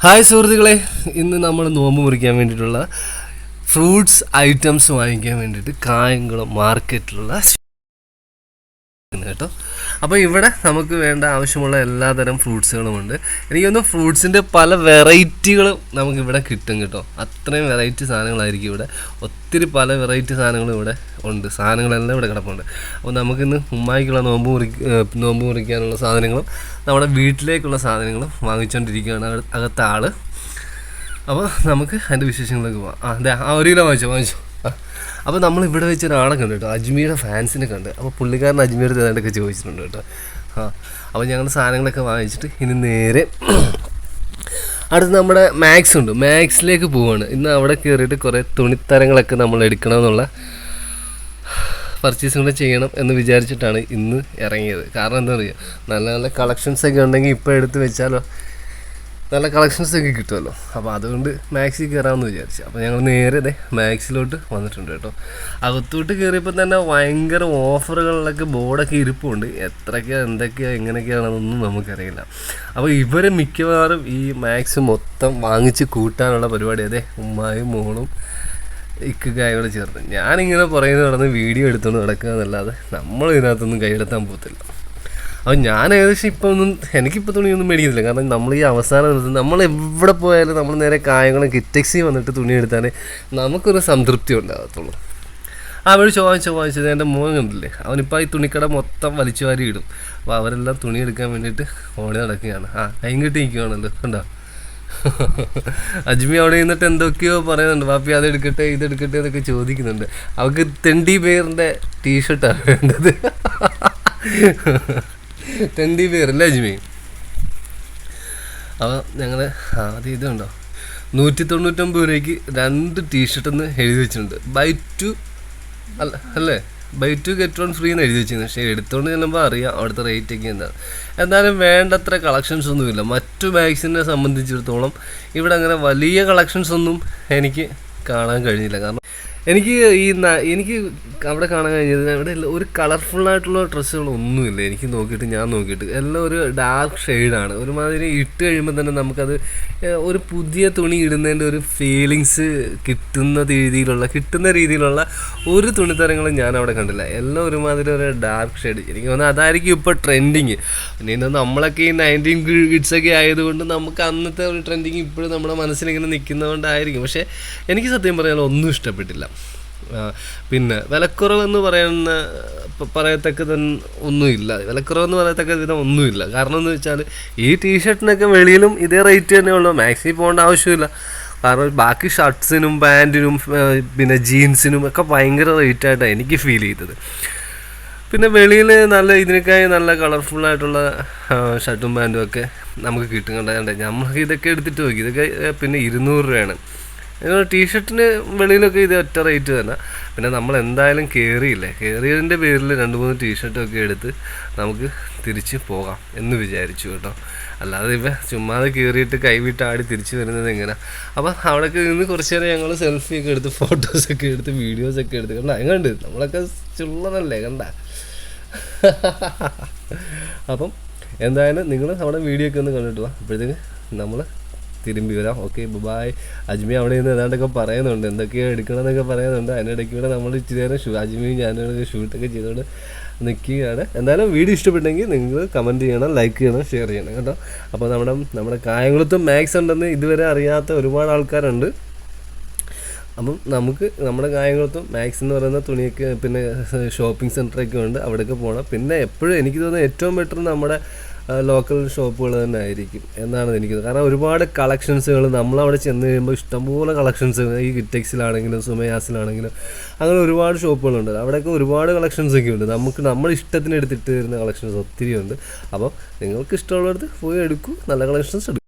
Hi സുഹൃത്തുക്കളെ. ഇന്ന് നമ്മൾ നോമ്പ് മുറിക്കാൻ വേണ്ടിയിട്ടുള്ള ഫ്രൂട്ട്സ് ഐറ്റംസ് വാങ്ങിക്കാൻ വേണ്ടിയിട്ട് കായംകുളം മാർക്കറ്റിലുള്ള കേട്ടോ. അപ്പോൾ ഇവിടെ നമുക്ക് വേണ്ട ആവശ്യമുള്ള എല്ലാതരം ഫ്രൂട്ട്സുകളുമുണ്ട് എനിക്കൊന്ന് ഫ്രൂട്ട്സിന്റെ പല വെറൈറ്റികളും നമുക്ക് ഇവിടെ കിട്ടും കേട്ടോ. അത്രയും വെറൈറ്റി സാധനങ്ങളായിരിക്കും ഇവിടെ. ഒത്തിരി പല വെറൈറ്റി സാധനങ്ങളും ഇവിടെ ഉണ്ട്. സാധനങ്ങളെല്ലാം ഇവിടെ കിടപ്പുണ്ട്. അപ്പോൾ നമുക്കിന്ന് ഉമ്മായിക്കുള്ള നോമ്പ് മുറി നോമ്പ് മുറിക്കാനുള്ള സാധനങ്ങളും നമ്മുടെ വീട്ടിലേക്കുള്ള സാധനങ്ങളും വാങ്ങിച്ചുകൊണ്ടിരിക്കുകയാണ് അകത്ത ആൾ അപ്പോൾ നമുക്ക് അതിന്റെ വിശേഷങ്ങളിലേക്ക് പോവാം. ആ അതെ ആ ഒരു കിലോ വാങ്ങിച്ചോ വാങ്ങിച്ചോ. അപ്പോൾ നമ്മൾ ഇവിടെ വെച്ച് ഒരാളെ കണ്ടു കേട്ടോ അജ്മീരുടെ ഫാൻസിനെ കണ്ട്. അപ്പോൾ പുള്ളിക്കാരൻ അജ്മീർ ഏതാണ്ടൊക്കെ ചോദിച്ചിട്ടുണ്ട് കേട്ടോ. ആ അപ്പോൾ ഞങ്ങൾ സാധനങ്ങളൊക്കെ വാങ്ങിച്ചിട്ട് ഇനി നേരെ അടുത്ത് നമ്മുടെ മാക്സ് ഉണ്ട്. മാക്സിലേക്ക് പോവാണ്. ഇന്ന് അവിടെ കയറിയിട്ട് കുറേ തുണിത്തരങ്ങളൊക്കെ നമ്മൾ എടുക്കണമെന്നുള്ള പർച്ചേസും കൂടെ ചെയ്യണം എന്ന് വിചാരിച്ചിട്ടാണ് ഇന്ന് ഇറങ്ങിയത്. കാരണം എന്താ പറയുക നല്ല നല്ല കളക്ഷൻസ് ഒക്കെ ഉണ്ടെങ്കിൽ ഇപ്പോൾ എടുത്ത് വെച്ചാലോ? നല്ല കളക്ഷൻസ് ഒക്കെ കിട്ടുമല്ലോ. അപ്പോൾ അതുകൊണ്ട് മാക്സിൽ കയറാമെന്ന് വിചാരിച്ചു. അപ്പോൾ ഞങ്ങൾ നേരെ ദേ മാക്സിലോട്ട് വന്നിട്ടുണ്ട് കേട്ടോ. അകത്തോട്ട് കയറിയപ്പോൾ തന്നെ ഭയങ്കര ഓഫറുകളിലൊക്കെ ബോർഡൊക്കെ ഇരിപ്പുണ്ട്. എത്രയൊക്കെയാണ് എന്തൊക്കെയാണ് എങ്ങനെയൊക്കെയാണെന്നൊന്നും നമുക്കറിയില്ല. അപ്പോൾ ഇവർ മിക്കവാറും ഈ മാക്സ് മൊത്തം വാങ്ങിച്ച് കൂട്ടാനുള്ള പരിപാടി. അതെ ഉമ്മായും മോളും ഇക്കായോട് ചേർന്ന്. ഞാനിങ്ങനെ പറയുന്നത് നടന്ന് വീഡിയോ എടുത്തുകൊണ്ട് നടക്കുക എന്നല്ലാതെ നമ്മൾ ഇതിനകത്തൊന്നും കൈയെടുത്താൻ പോകത്തില്ല. അപ്പോൾ ഞാൻ ഏകദേശം ഇപ്പം ഒന്നും എനിക്കിപ്പോൾ തുണിയൊന്നും മേടിക്കുന്നില്ല. കാരണം നമ്മൾ ഈ അവസാന ദിവസം നമ്മൾ എവിടെ പോയാലും നമ്മൾ നേരെ കായങ്ങളും കിറ്റക്സി വന്നിട്ട് തുണി എടുത്താൽ നമുക്കൊരു സംതൃപ്തി ഉണ്ടാകത്തുള്ളൂ. ആ വഴി ചോദിച്ചത് എന്റെ മോൻ കണ്ടില്ലേ? അവനിപ്പോൾ ഈ തുണിക്കട മൊത്തം വലിച്ചു വാരി ഇടും. അപ്പോൾ അവരെല്ലാം തുണി എടുക്കാൻ വേണ്ടിയിട്ട് ഓടി നടക്കുകയാണ്. ആ കെട്ടി നിൽക്കുകയാണല്ലോ കണ്ടോ? അജ്മി അവിടെ നിന്നിട്ട് എന്തൊക്കെയോ പറയുന്നുണ്ട്. പാപ്പി അതെടുക്കട്ടെ ഇതെടുക്കട്ടെ എന്നൊക്കെ ചോദിക്കുന്നുണ്ട്. അവൾക്ക് തെണ്ടി പേറിന്റെ ടീഷർട്ടാണ് വേണ്ടത്. തെണ്ടി അല്ലേ അജ്മി? അപ്പോൾ ഞങ്ങൾ ആദ്യം ഇതുണ്ടോ നൂറ്റി തൊണ്ണൂറ്റൊമ്പത് രൂപയ്ക്ക് രണ്ട് ടീഷർട്ടെന്ന് എഴുതി വെച്ചിട്ടുണ്ട്. ബൈ ടു അല്ല അല്ലേ? Buy two get one free എന്ന് എഴുതി വെച്ചിരുന്നു. പക്ഷേ എടുത്തുകൊണ്ട് ചെല്ലുമ്പോൾ അറിയാം അവിടുത്തെ റേറ്റ് ഒക്കെ എന്താണ്. എന്നാലും വേണ്ടത്ര കളക്ഷൻസ് ഒന്നുമില്ല മറ്റു ബാഗ്സിനെ സംബന്ധിച്ചിടത്തോളം ഇവിടെ അങ്ങനെ വലിയ കളക്ഷൻസ് ഒന്നും എനിക്ക് കാണാൻ കഴിഞ്ഞില്ല. കാരണം എനിക്ക് ഈ എനിക്ക് അവിടെ കാണാൻ കഴിഞ്ഞത് അവിടെ ഒരു കളർഫുൾ ആയിട്ടുള്ള ഡ്രസ്സുകളൊന്നുമില്ല. എനിക്ക് നോക്കിയിട്ട് ഞാൻ നോക്കിയിട്ട് എല്ലാം ഒരു ഡാർക്ക് ഷെയ്ഡാണ് ഒരുമാതിരി ഇട്ട് കഴിയുമ്പോൾ തന്നെ നമുക്കത് ഒരു പുതിയ തുണി ഇടുന്നതിന്റെ ഒരു ഫീലിങ്സ് കിട്ടുന്ന രീതിയിലുള്ള കിട്ടുന്ന രീതിയിലുള്ള ഒരു തുണിത്തരങ്ങളും ഞാൻ അവിടെ കണ്ടില്ല. എല്ലാം ഒരുമാതിരി ഒരു ഡാർക്ക് ഷെയ്ഡ് എനിക്ക് തോന്നുന്നത് അതായിരിക്കും ഇപ്പോൾ ട്രെൻഡിങ് പിന്നെ നമ്മളൊക്കെ ഈ നയന്റീൻ കിഡ്സൊക്കെ ആയതുകൊണ്ട് നമുക്ക് അന്നത്തെ ഒരു ട്രെൻഡിങ് ഇപ്പോഴും നമ്മുടെ മനസ്സിലിങ്ങനെ നിൽക്കുന്നതുകൊണ്ടായിരിക്കും. പക്ഷേ എനിക്ക് സത്യം പറഞ്ഞാൽ ഒന്നും ഇഷ്ടപ്പെട്ടില്ല. പിന്നെ വിലക്കുറവെന്ന് പറയുന്ന പറയത്തക്കത ഒന്നുമില്ല. വിലക്കുറവെന്ന് പറയത്തക്ക ഒന്നുമില്ല. കാരണം എന്ന് വെച്ചാൽ ഈ ടീഷർട്ടിനൊക്കെ വെളിയിലും ഇതേ റേറ്റ് തന്നെ ഉള്ളൂ. മാക്സി പോകേണ്ട ആവശ്യമില്ല. കാരണം ബാക്കി ഷർട്ട്സിനും പാന്റിനും പിന്നെ ജീൻസിനും ഒക്കെ ഭയങ്കര റേറ്റായിട്ടാണ് എനിക്ക് ഫീൽ ചെയ്തത്. പിന്നെ വെളിയിൽ നല്ല ഇതിനേക്കായി നല്ല കളർഫുള്ളായിട്ടുള്ള ഷർട്ടും പാന്റും ഒക്കെ നമുക്ക് കിട്ടുന്നുണ്ടായത് നമുക്ക് ഇതൊക്കെ എടുത്തിട്ട് നോക്കി. ഇതൊക്കെ പിന്നെ ഇരുന്നൂറ് രൂപയാണ്. ടീഷർട്ടിന് വെളിയിലൊക്കെ ഇത് ഒറ്റ റേറ്റ് തന്നെ. പിന്നെ നമ്മൾ എന്തായാലും കയറിയില്ലേ കയറിയതിന്റെ പേരിൽ രണ്ട് മൂന്ന് ടീഷർട്ടൊക്കെ എടുത്ത് നമുക്ക് തിരിച്ച് പോകാം എന്ന് വിചാരിച്ചു കേട്ടോ. അല്ലാതെ ഇവ ചുമ്മാതെ കയറിയിട്ട് കൈവിട്ടാടി തിരിച്ച് വരുന്നത് എങ്ങനെ? അപ്പം അവിടെയൊക്കെ നിന്ന് കുറച്ച് നേരം ഞങ്ങൾ സെൽഫിയൊക്കെ എടുത്ത് ഫോട്ടോസൊക്കെ എടുത്ത് വീഡിയോസൊക്കെ എടുത്ത്. കണ്ട? എങ്ങനെയുണ്ട് നമ്മളൊക്കെ ചുള്ളതല്ലേ കണ്ട? അപ്പം എന്തായാലും നിങ്ങൾ നമ്മുടെ വീഡിയോ ഒക്കെ ഒന്ന് കണ്ടിട്ട് വാ. അപ്പോഴത്തേക്ക് നമ്മൾ തിരുമ്പി വരാം. ഓക്കെ ബായ് അജ്മി അവിടെ നിന്ന് ഏതാണ്ടൊക്കെ പറയുന്നുണ്ട്. എന്തൊക്കെയോ എടുക്കണമെന്നൊക്കെ പറയുന്നുണ്ട്. അതിനിടയ്ക്ക് കൂടെ നമ്മൾ ഇച്ചിരി നേരം ഷൂ അജ്മിയും ഞാനും ഷൂട്ടൊക്കെ ചെയ്തുകൊണ്ട് നിൽക്കുകയാണ്. എന്തായാലും വീഡിയോ ഇഷ്ടപ്പെട്ടെങ്കിൽ നിങ്ങൾ കമന്റ് ചെയ്യണം ലൈക്ക് ചെയ്യണം ഷെയർ ചെയ്യണം കേട്ടോ. അപ്പോൾ നമ്മുടെ നമ്മുടെ കായംകുളത്തും മാക്സ് ഉണ്ടെന്ന് ഇതുവരെ അറിയാത്ത ഒരുപാട് ആൾക്കാരുണ്ട്. അപ്പം നമുക്ക് നമ്മുടെ കായംകുളത്തും മാക്സ് എന്ന് പറയുന്ന തുണിയൊക്കെ പിന്നെ ഷോപ്പിംഗ് സെന്ററൊക്കെ ഉണ്ട്. അവിടെയൊക്കെ പോകണം. പിന്നെ എപ്പോഴും എനിക്ക് തോന്നുന്നത് ഏറ്റവും ബെറ്റർ നമ്മുടെ ലോക്കൽ ഷോപ്പുകൾ തന്നെ ആയിരിക്കും എന്നാണ് എനിക്ക് കാരണം ഒരുപാട് കളക്ഷൻസുകൾ നമ്മളവിടെ ചെന്ന് കഴിയുമ്പോൾ ഇഷ്ടംപോലെ കളക്ഷൻസ് ഈ കിറ്റക്സിലാണെങ്കിലും സുമയാസിലാണെങ്കിലും അങ്ങനെ ഒരുപാട് ഷോപ്പുകളുണ്ട് അവിടെയൊക്കെ ഒരുപാട് കളക്ഷൻസ് ഒക്കെ ഉണ്ട് നമുക്ക് നമ്മുടെ ഇഷ്ടത്തിന് എടുത്തിട്ട് വരുന്ന കളക്ഷൻസ് ഒത്തിരി ഉണ്ട് അപ്പോൾ നിങ്ങൾക്ക് ഇഷ്ടമുള്ളിടത്ത് പോയി എടുക്കൂ. നല്ല കളക്ഷൻസ് എടുക്കും.